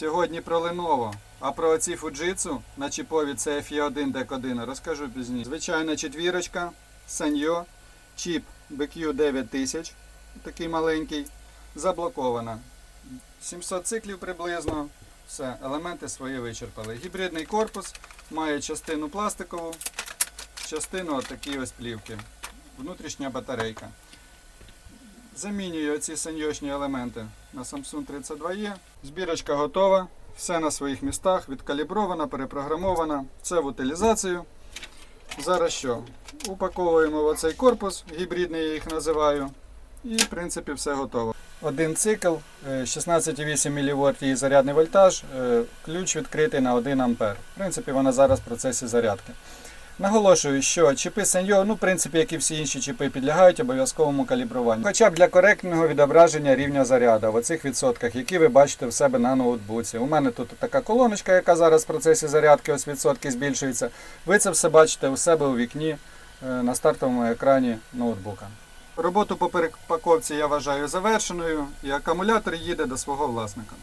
Сьогодні про Lenovo, а про оці Fujitsu на чіпові CFE1 Deck 1 розкажу пізніше. Звичайна четвірочка, Sanyo, чіп BQ 9000, такий маленький, заблокована. 700 циклів приблизно. Все, елементи свої вичерпали. Гібридний корпус має частину пластикову, частину отакі ось плівки. Внутрішня батарейка. Замінюю ці саньочні елементи на Samsung 32E. Збірочка готова. Все на своїх містах, відкалібрована, перепрограмована. Це в утилізацію. Зараз що? Упаковуємо в оцей корпус, гібридний я їх називаю. І в принципі все готово. Один цикл, е, 16,8 мВт її зарядний вольтаж, е, ключ відкритий на 1 А. В принципі, вона зараз в процесі зарядки. Наголошую, що чіпи Sanyo, ну, в принципі, як і всі інші чіпи, підлягають обов'язковому калібруванню. Хоча б для коректного відображення рівня заряду в оцих відсотках, які ви бачите в себе на ноутбуці. У мене тут така колоночка, яка зараз в процесі зарядки, ось відсотки збільшується. Ви це все бачите у себе у вікні е, на стартовому екрані ноутбука. Роботу по перепаковці я вважаю завершеною, і акумулятор їде до свого власника.